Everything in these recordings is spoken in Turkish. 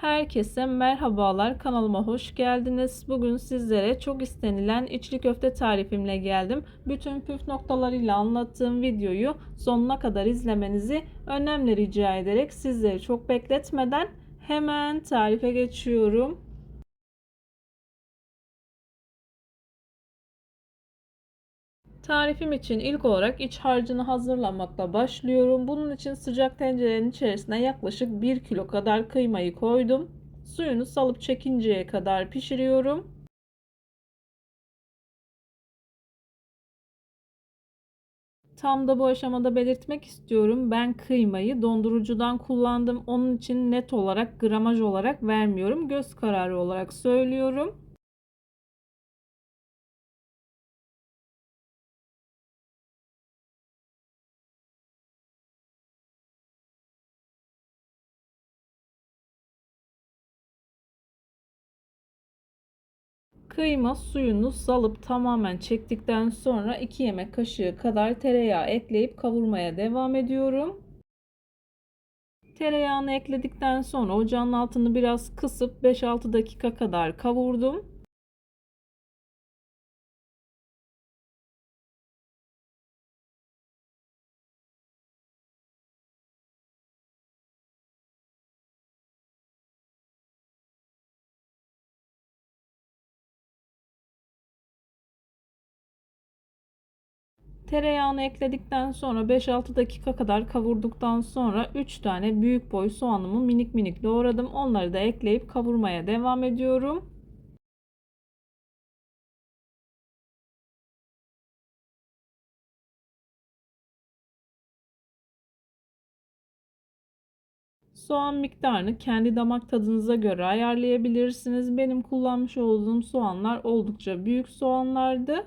Herkese merhabalar kanalıma hoş geldiniz. Bugün sizlere çok istenilen içli köfte tarifimle geldim. Bütün püf noktalarıyla anlattığım videoyu sonuna kadar izlemenizi önemli rica ederek sizleri çok bekletmeden hemen tarife geçiyorum. Tarifim için ilk olarak iç harcını hazırlamakla başlıyorum. Bunun için sıcak tencerenin içerisine yaklaşık 1 kilo kadar kıymayı koydum. Suyunu salıp çekinceye kadar pişiriyorum. Tam da bu aşamada belirtmek istiyorum. Ben kıymayı dondurucudan kullandım. Onun için net olarak gramaj olarak vermiyorum. Göz kararı olarak söylüyorum. Kıyma suyunu salıp tamamen çektikten sonra 2 yemek kaşığı kadar tereyağı ekleyip kavurmaya devam ediyorum. Tereyağını ekledikten sonra ocağın altını biraz kısıp 5-6 dakika kadar kavurdum. Tereyağını ekledikten sonra 5-6 dakika kadar kavurduktan sonra 3 tane büyük boy soğanımı minik minik doğradım. Onları da ekleyip kavurmaya devam ediyorum. Soğan miktarını kendi damak tadınıza göre ayarlayabilirsiniz. Benim kullanmış olduğum soğanlar oldukça büyük soğanlardı.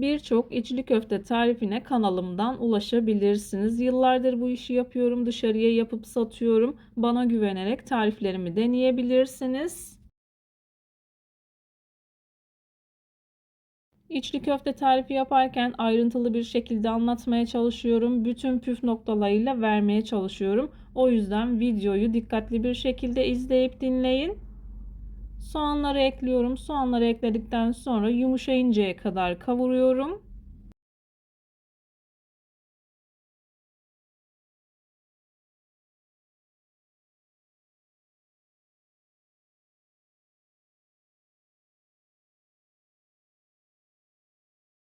Birçok içli köfte tarifine kanalımdan ulaşabilirsiniz. Yıllardır bu işi yapıyorum. Dışarıya yapıp satıyorum. Bana güvenerek tariflerimi deneyebilirsiniz. İçli köfte tarifi yaparken ayrıntılı bir şekilde anlatmaya çalışıyorum. Bütün püf noktalarıyla vermeye çalışıyorum. O yüzden videoyu dikkatli bir şekilde izleyip dinleyin. Soğanları ekliyorum. Soğanları ekledikten sonra yumuşayıncaya kadar kavuruyorum.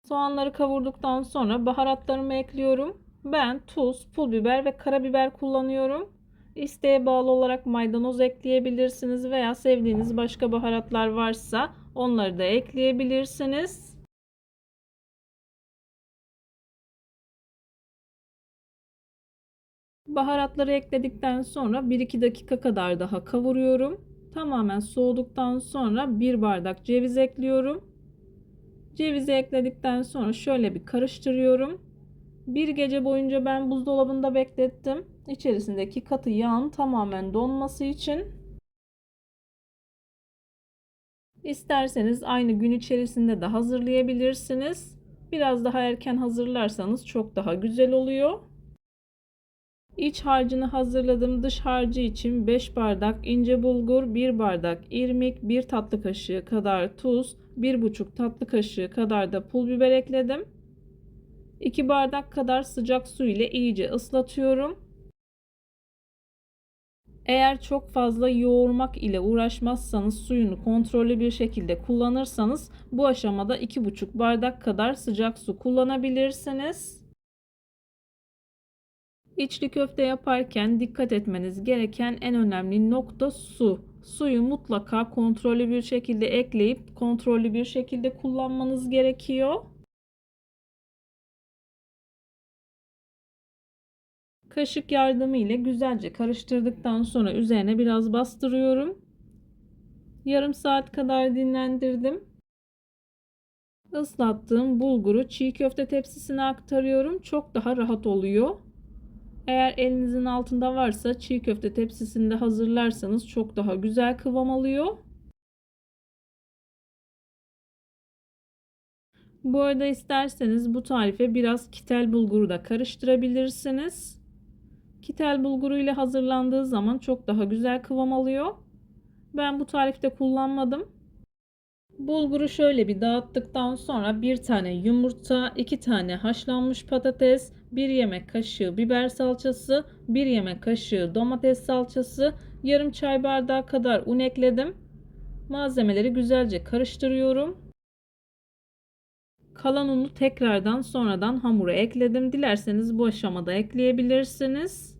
Soğanları kavurduktan sonra baharatlarımı ekliyorum. Ben tuz, pul biber ve karabiber kullanıyorum. İsteğe bağlı olarak maydanoz ekleyebilirsiniz veya sevdiğiniz başka baharatlar varsa onları da ekleyebilirsiniz. Baharatları ekledikten sonra 1-2 dakika kadar daha kavuruyorum. Tamamen soğuduktan sonra 1 bardak ceviz ekliyorum. Cevizi ekledikten sonra şöyle bir karıştırıyorum. Bir gece boyunca ben buzdolabında beklettim. İçerisindeki katı yağın tamamen donması için. İsterseniz aynı gün içerisinde de hazırlayabilirsiniz. Biraz daha erken hazırlarsanız çok daha güzel oluyor. İç harcını hazırladım. Dış harcı için 5 bardak ince bulgur, 1 bardak irmik, 1 tatlı kaşığı kadar tuz, 1,5 tatlı kaşığı kadar da pul biber ekledim. 2 bardak kadar sıcak su ile iyice ıslatıyorum. Eğer çok fazla yoğurmak ile uğraşmazsanız suyunu kontrollü bir şekilde kullanırsanız bu aşamada 2,5 bardak kadar sıcak su kullanabilirsiniz. İçli köfte yaparken dikkat etmeniz gereken en önemli nokta su. Suyu mutlaka kontrollü bir şekilde ekleyip kontrollü bir şekilde kullanmanız gerekiyor. Kaşık yardımı ile güzelce karıştırdıktan sonra üzerine biraz bastırıyorum. Yarım saat kadar dinlendirdim. Islattığım bulguru çiğ köfte tepsisine aktarıyorum. Çok daha rahat oluyor. Eğer elinizin altında varsa çiğ köfte tepsisinde hazırlarsanız çok daha güzel kıvam alıyor. Bu arada isterseniz bu tarife biraz kitel bulguru da karıştırabilirsiniz. Kitel bulguru ile hazırlandığı zaman çok daha güzel kıvam alıyor. Ben bu tarifte kullanmadım. Bulguru şöyle bir dağıttıktan sonra bir tane yumurta, iki tane haşlanmış patates, bir yemek kaşığı biber salçası, bir yemek kaşığı domates salçası, yarım çay bardağı kadar un ekledim. Malzemeleri güzelce karıştırıyorum. Kalan unu tekrardan sonradan hamura ekledim. Dilerseniz bu aşamada ekleyebilirsiniz.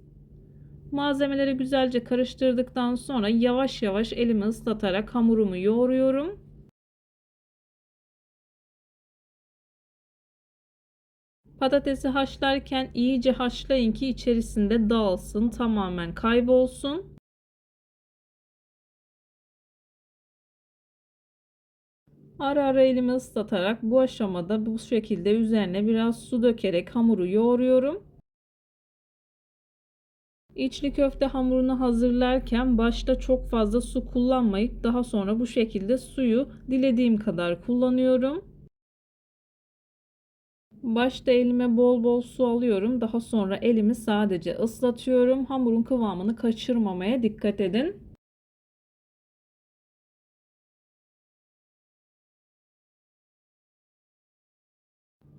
Malzemeleri güzelce karıştırdıktan sonra yavaş yavaş elimi ıslatarak hamurumu yoğuruyorum. Patatesi haşlarken iyice haşlayın ki içerisinde dağılsın, tamamen kaybolsun. Ara ara elimi ıslatarak bu aşamada bu şekilde üzerine biraz su dökerek hamuru yoğuruyorum. İçli köfte hamurunu hazırlarken başta çok fazla su kullanmayıp daha sonra bu şekilde suyu dilediğim kadar kullanıyorum. Başta elime bol bol su alıyorum. Daha sonra elimi sadece ıslatıyorum. Hamurun kıvamını kaçırmamaya dikkat edin.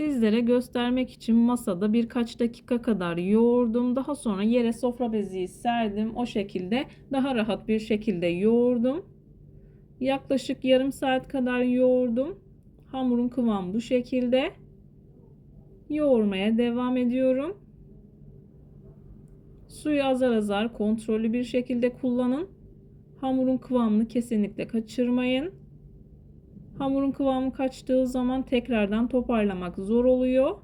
Sizlere göstermek için masada birkaç dakika kadar yoğurdum. Daha sonra yere sofra bezi serdim. O şekilde daha rahat bir şekilde yoğurdum. Yaklaşık yarım saat kadar yoğurdum. Hamurun kıvamı bu şekilde. Yoğurmaya devam ediyorum. Suyu azar azar kontrollü bir şekilde kullanın. Hamurun kıvamını kesinlikle kaçırmayın. Hamurun kıvamı kaçtığı zaman tekrardan toparlamak zor oluyor.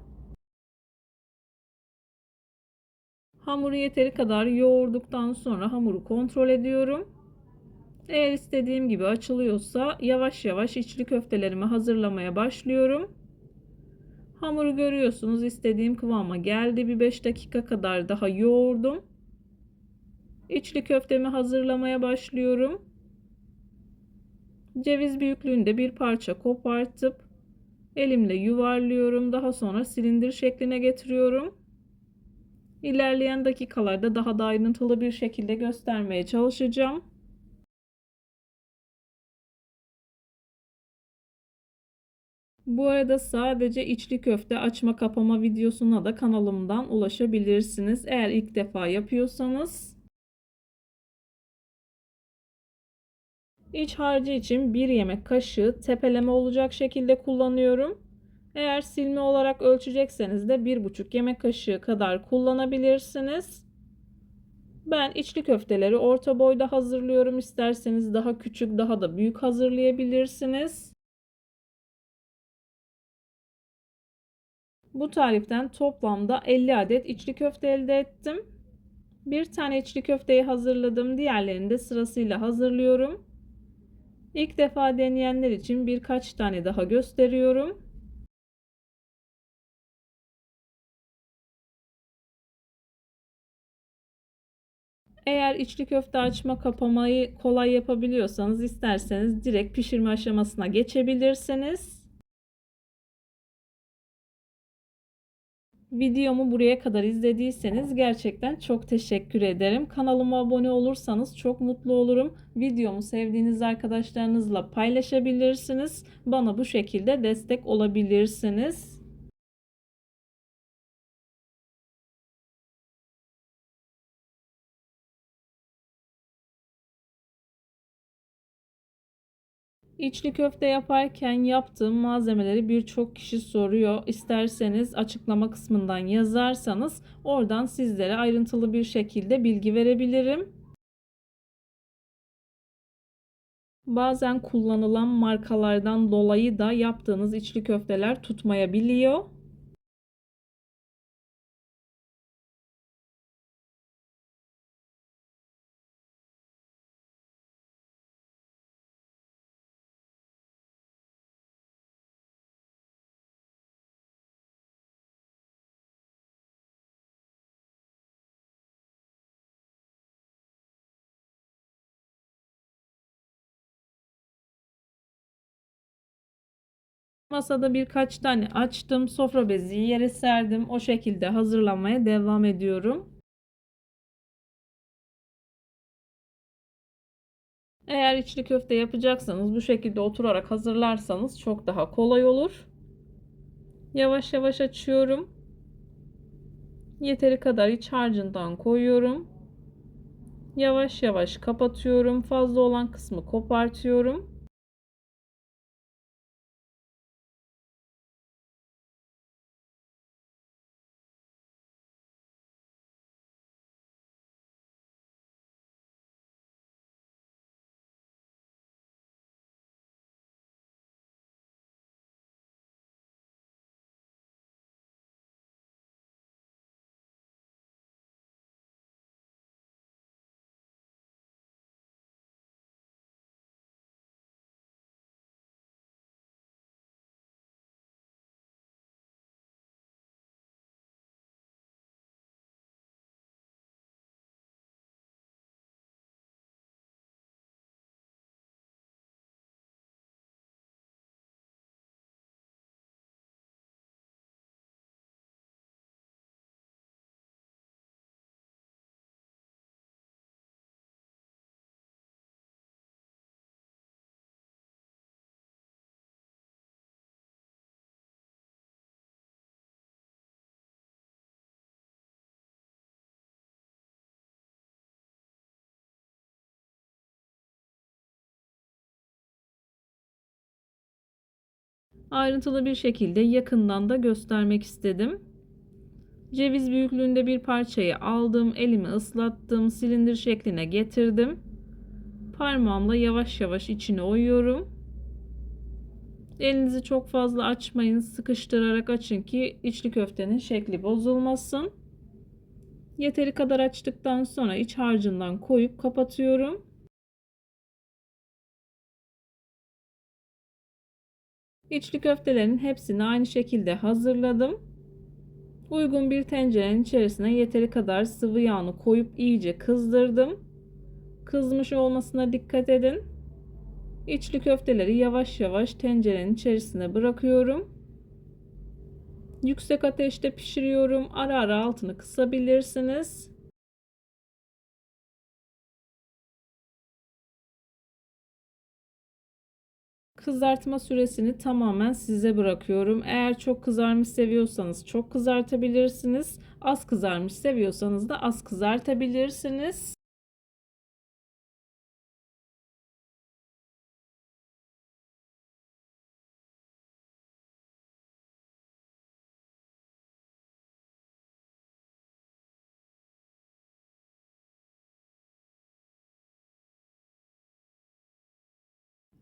Hamuru yeteri kadar yoğurduktan sonra hamuru kontrol ediyorum. Eğer istediğim gibi açılıyorsa yavaş yavaş içli köftelerimi hazırlamaya başlıyorum. Hamuru görüyorsunuz istediğim kıvama geldi. Bir 5 dakika kadar daha yoğurdum. İçli köftemi hazırlamaya başlıyorum. Ceviz büyüklüğünde bir parça kopartıp elimle yuvarlıyorum. Daha sonra silindir şekline getiriyorum. İlerleyen dakikalarda daha da ayrıntılı bir şekilde göstermeye çalışacağım. Bu arada sadece içli köfte açma kapama videosuna da kanalımdan ulaşabilirsiniz. Eğer ilk defa yapıyorsanız İç harcı için bir yemek kaşığı tepeleme olacak şekilde kullanıyorum. Eğer silme olarak ölçecekseniz de bir buçuk yemek kaşığı kadar kullanabilirsiniz. Ben içli köfteleri orta boyda hazırlıyorum. İsterseniz daha küçük daha da büyük hazırlayabilirsiniz. Bu tariften toplamda 50 adet içli köfte elde ettim. Bir tane içli köfteyi hazırladım. Diğerlerini de sırasıyla hazırlıyorum. İlk defa deneyenler için birkaç tane daha gösteriyorum. Eğer içli köfte açma kapamayı kolay yapabiliyorsanız isterseniz direkt pişirme aşamasına geçebilirsiniz. Videomu buraya kadar izlediyseniz gerçekten çok teşekkür ederim. Kanalıma abone olursanız çok mutlu olurum. Videomu sevdiğiniz arkadaşlarınızla paylaşabilirsiniz. Bana bu şekilde destek olabilirsiniz. İçli köfte yaparken yaptığım malzemeleri birçok kişi soruyor. İsterseniz açıklama kısmından yazarsanız oradan sizlere ayrıntılı bir şekilde bilgi verebilirim. Bazen kullanılan markalardan dolayı da yaptığınız içli köfteler tutmayabiliyor. Masada birkaç tane açtım. Sofra bezi yere serdim. O şekilde hazırlamaya devam ediyorum. Eğer içli köfte yapacaksanız bu şekilde oturarak hazırlarsanız çok daha kolay olur. Yavaş yavaş açıyorum. Yeteri kadar iç harcından koyuyorum. Yavaş yavaş kapatıyorum. Fazla olan kısmı kopartıyorum. Ayrıntılı bir şekilde yakından da göstermek istedim. Ceviz büyüklüğünde bir parçayı aldım, elimi ıslattım, silindir şekline getirdim. Parmağımla yavaş yavaş içine oyuyorum. Elinizi çok fazla açmayın, sıkıştırarak açın ki içli köftenin şekli bozulmasın. Yeteri kadar açtıktan sonra iç harcından koyup kapatıyorum. İçli köftelerin hepsini aynı şekilde hazırladım. Uygun bir tencerenin içerisine yeteri kadar sıvı yağını koyup iyice kızdırdım. Kızmış olmasına dikkat edin. İçli köfteleri yavaş yavaş tencerenin içerisine bırakıyorum. Yüksek ateşte pişiriyorum. Ara ara altını kısabilirsiniz. Kızartma süresini tamamen size bırakıyorum. Eğer çok kızarmış seviyorsanız çok kızartabilirsiniz. Az kızarmış seviyorsanız da az kızartabilirsiniz.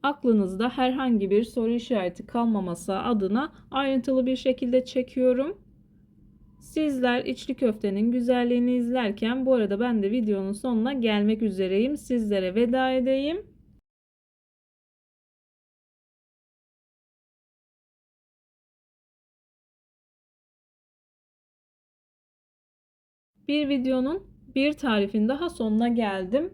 Aklınızda herhangi bir soru işareti kalmaması adına ayrıntılı bir şekilde çekiyorum. Sizler içli köftenin güzelliğini izlerken bu arada ben de videonun sonuna gelmek üzereyim. Sizlere veda edeyim. Bir videonun bir tarifin daha sonuna geldim.